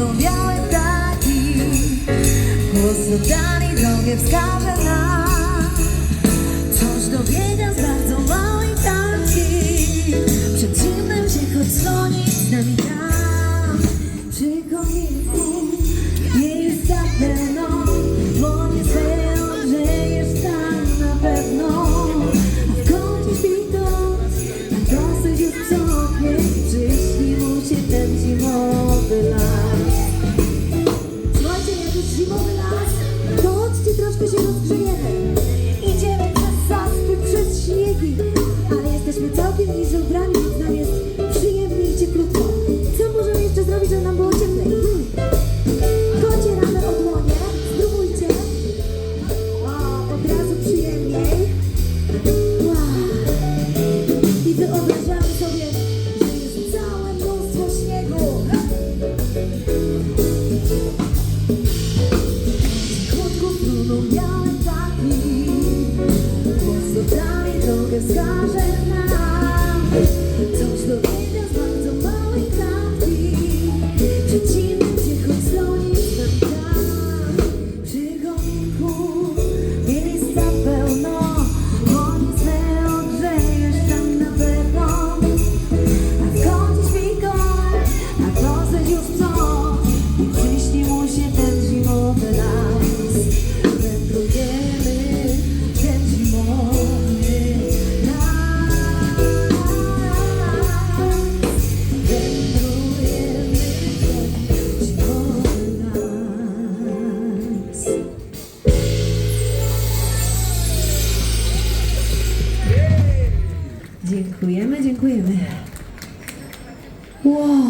płyną białe ptaki Mocno dali drogę wskaże nam Coś dobiega z bardzo małej tarki Przed zimnem się choć dzwoni z nami tam. Przykomina you. Dziękujemy, dziękujemy. Wow.